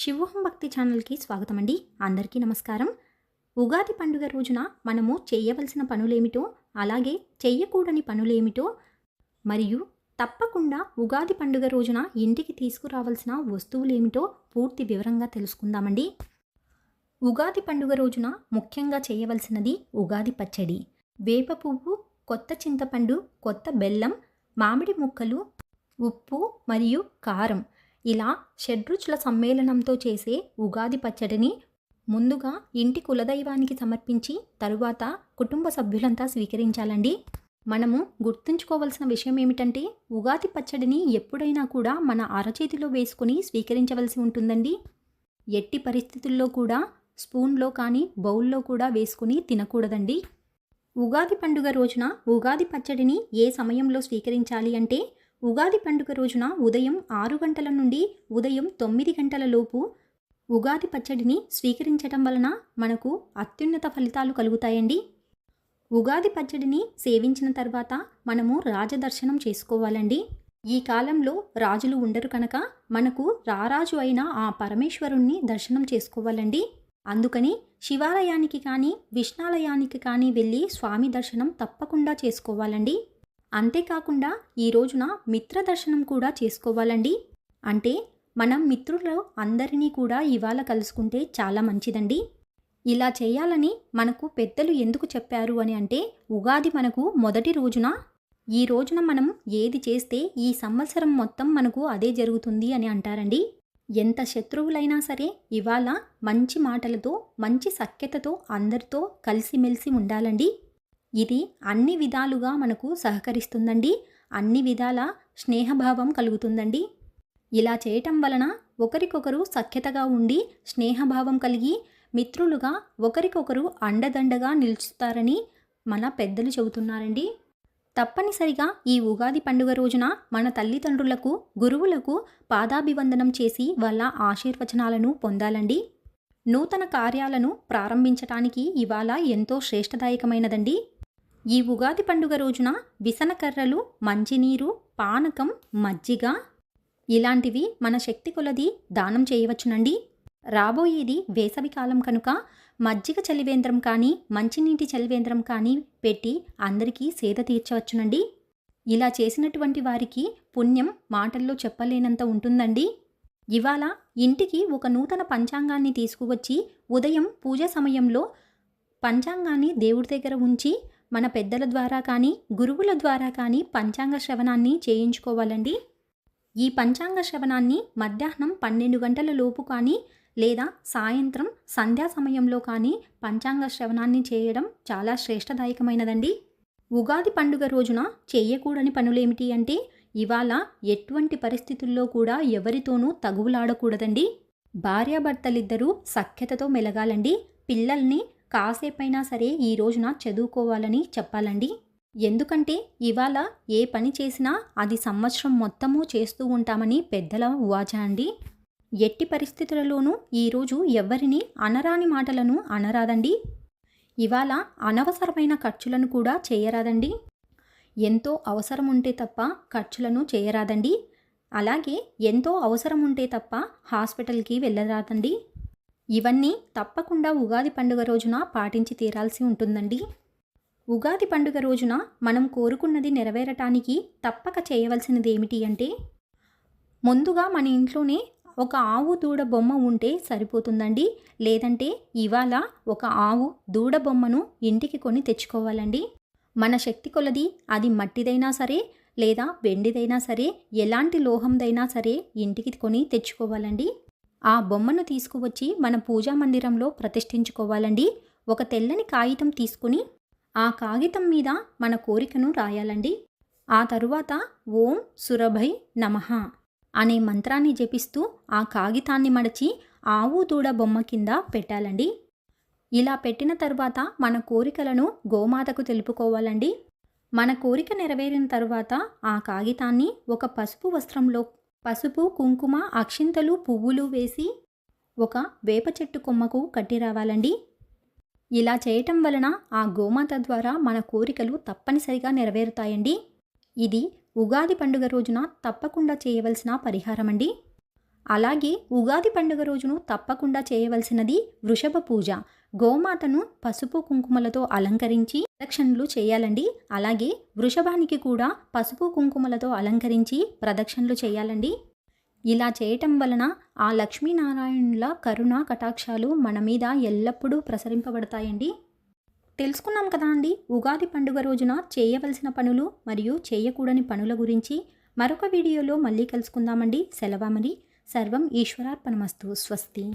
శివోహం భక్తి ఛానల్కి స్వాగతం అండి అందరికీ నమస్కారం. ఉగాది పండుగ రోజున మనము చేయవలసిన పనులేమిటో అలాగే చెయ్యకూడని పనులేమిటో మరియు తప్పకుండా ఉగాది పండుగ రోజున ఇంటికి తీసుకురావాల్సిన వస్తువులేమిటో పూర్తి వివరంగా తెలుసుకుందామండి. ఉగాది పండుగ రోజున ముఖ్యంగా చేయవలసినది ఉగాది పచ్చడి. వేప పువ్వు కొత్త చింతపండు కొత్త బెల్లం మామిడి ముక్కలు ఉప్పు మరియు కారం. ఇలా షడ్రుచుల సమ్మేళనంతో చేసే ఉగాది పచ్చడిని ముందుగా ఇంటి కులదైవానికి సమర్పించి తరువాత కుటుంబ సభ్యులంతా స్వీకరించాలండి. మనము గుర్తుంచుకోవాల్సిన విషయం ఏమిటంటే ఉగాది పచ్చడిని ఎప్పుడైనా కూడా మన అరచేతిలో వేసుకుని స్వీకరించవలసి ఉంటుందండి. ఎట్టి పరిస్థితుల్లో కూడా స్పూన్లో కానీ బౌల్లో కూడా వేసుకుని తినకూడదండి. ఉగాది పండుగ రోజున ఉగాది పచ్చడిని ఏ సమయంలో స్వీకరించాలి అంటే ఉగాది పండుగ రోజున ఉదయం ఆరు గంటల నుండి ఉదయం తొమ్మిది గంటల లోపు ఉగాది పచ్చడిని స్వీకరించటం వలన మనకు అత్యున్నత ఫలితాలు కలుగుతాయండి. ఉగాది పచ్చడిని సేవించిన తర్వాత మనము రాజదర్శనం చేసుకోవాలండి. ఈ కాలంలో రాజులు ఉండరు కనుక మనకు రారాజు అయిన ఆ పరమేశ్వరుణ్ణి దర్శనం చేసుకోవాలండి. అందుకని శివాలయానికి కానీ విష్ణాలయానికి కానీ వెళ్ళి స్వామి దర్శనం తప్పకుండా చేసుకోవాలండి. అంతేకాకుండా ఈ రోజున మిత్ర దర్శనం కూడా చేసుకోవాలండి. అంటే మనం మిత్రులు అందరినీ కూడా ఇవాళ కలుసుకుంటే చాలా మంచిదండి. ఇలా చేయాలని మనకు పెద్దలు ఎందుకు చెప్పారు అని అంటే ఉగాది మనకు మొదటి రోజున ఈ రోజున మనం ఏది చేస్తే ఈ సంవత్సరం మొత్తం మనకు అదే జరుగుతుంది అని అంటారండి. ఎంత శత్రువులైనా సరే ఇవాళ మంచి మాటలతో మంచి సఖ్యతతో అందరితో కలిసిమెలిసి ఉండాలండి. ఇది అన్ని విధాలుగా మనకు సహకరిస్తుందండి. అన్ని విధాల స్నేహభావం కలుగుతుందండి. ఇలా చేయటం వలన ఒకరికొకరు సఖ్యతగా ఉండి స్నేహభావం కలిగి మిత్రులుగా ఒకరికొకరు అండదండగా నిలుచుతారని మన పెద్దలు చెబుతున్నారండి. తప్పనిసరిగా ఈ ఉగాది పండుగ రోజున మన తల్లిదండ్రులకు గురువులకు పాదాభివందనం చేసి వాళ్ళ ఆశీర్వచనాలను పొందాలండి. నూతన కార్యాలను ప్రారంభించటానికి ఇవాళ ఎంతో శ్రేష్టదాయకమైనదండి. ఈ ఉగాది పండుగ రోజున విసనకర్రలు మంచినీరు పానకం మజ్జిగ ఇలాంటివి మన శక్తి కొలది దానం చేయవచ్చునండి. రాబోయేది వేసవికాలం కనుక మజ్జిగ చలివేంద్రం కానీ మంచినీటి చలివేంద్రం కానీ పెట్టి అందరికీ సేద తీర్చవచ్చునండి. ఇలా చేసినటువంటి వారికి పుణ్యం మాటల్లో చెప్పలేనంత ఉంటుందండి. ఇవాళ ఇంటికి ఒక నూతన పంచాంగాన్ని తీసుకువచ్చి ఉదయం పూజ సమయంలో పంచాంగాన్ని దేవుడి దగ్గర ఉంచి మన పెద్దల ద్వారా కానీ గురువుల ద్వారా కానీ పంచాంగ శ్రవణాన్ని చేయించుకోవాలండి. ఈ పంచాంగ శ్రవణాన్ని మధ్యాహ్నం పన్నెండు గంటల లోపు కానీ లేదా సాయంత్రం సంధ్యా సమయంలో కానీ పంచాంగ శ్రవణాన్ని చేయడం చాలా శ్రేష్టదాయకమైనదండి. ఉగాది పండుగ రోజున చేయకూడని పనులేమిటి అంటే ఇవాళ ఎటువంటి పరిస్థితుల్లో కూడా ఎవరితోనూ తగువులాడకూడదండి. భార్యాభర్తలిద్దరూ సఖ్యతతో మెలగాలండి. పిల్లల్ని కాసేపైనా సరే ఈ రోజున చదువుకోవాలని చెప్పాలండి. ఎందుకంటే ఇవాళ ఏ పని చేసినా అది సంవత్సరం మొత్తము చేస్తూ ఉంటామని పెద్దల ఉవాచ అండి. ఎట్టి పరిస్థితులలోనూ ఈరోజు ఎవ్వరిని అనరాని మాటలను అనరాదండి. ఇవాళ అనవసరమైన ఖర్చులను కూడా చేయరాదండి. ఎంతో అవసరం ఉంటే తప్ప ఖర్చులను చేయరాదండి. అలాగే ఎంతో అవసరం ఉంటే తప్ప హాస్పిటల్కి వెళ్ళరాదండి. ఇవన్నీ తప్పకుండా ఉగాది పండుగ రోజున పాటించి తీరాల్సి ఉంటుందండి. ఉగాది పండుగ రోజున మనం కోరుకున్నది నెరవేరటానికి తప్పక చేయవలసినది ఏమిటి అంటే ముందుగా మన ఇంట్లోనే ఒక ఆవు దూడ బొమ్మ ఉంటే సరిపోతుందండి. లేదంటే ఇవాళ ఒక ఆవు దూడ బొమ్మను ఇంటికి కొని తెచ్చుకోవాలండి. మన శక్తి కొలది అది మట్టిదైనా సరే లేదా వెండిదైనా సరే ఎలాంటి లోహందైనా సరే ఇంటికి కొని తెచ్చుకోవాలండి. ఆ బొమ్మను తీసుకువచ్చి మన పూజా మందిరంలో ప్రతిష్ఠించుకోవాలండి. ఒక తెల్లని కాగితం తీసుకుని ఆ కాగితం మీద మన కోరికను రాయాలండి. ఆ తరువాత ఓం సురభై నమః అనే మంత్రాన్ని జపిస్తూ ఆ కాగితాన్ని మడచి ఆవు దూడ బొమ్మ కింద పెట్టాలండి. ఇలా పెట్టిన తర్వాత మన కోరికలను గోమాతకు తెలుపుకోవాలండి. మన కోరిక నెరవేరిన తర్వాత ఆ కాగితాన్ని ఒక పసుపు వస్త్రంలో పసుపు కుంకుమ అక్షింతలు పువ్వులు వేసి ఒక వేప చెట్టు కొమ్మకు కట్టి రావాలండి. ఇలా చేయటం వలన ఆ గోమాత ద్వారా మన కోరికలు తప్పనిసరిగా నెరవేరుతాయండి. ఇది ఉగాది పండుగ రోజున తప్పకుండా చేయవలసిన పరిహారం అండి అలాగే ఉగాది పండుగ రోజును తప్పకుండా చేయవలసినది వృషభ పూజ. గోమాతను పసుపు కుంకుమలతో అలంకరించి ప్రదక్షిణలు చేయాలండి. అలాగే వృషభానికి కూడా పసుపు కుంకుమలతో అలంకరించి ప్రదక్షిణలు చేయాలండి. ఇలా చేయటం వలన ఆ లక్ష్మీనారాయణుల కరుణ కటాక్షాలు మన మీద ఎల్లప్పుడూ ప్రసరింపబడతాయండి. తెలుసుకున్నాం కదా అండి ఉగాది పండుగ రోజున చేయవలసిన పనులు మరియు చేయకూడని పనుల గురించి. మరొక వీడియోలో మళ్ళీ కలుసుకుందామండి. సెలవు మరి సర్వం ఈశ్వరార్పణమస్తు. స్వస్తి.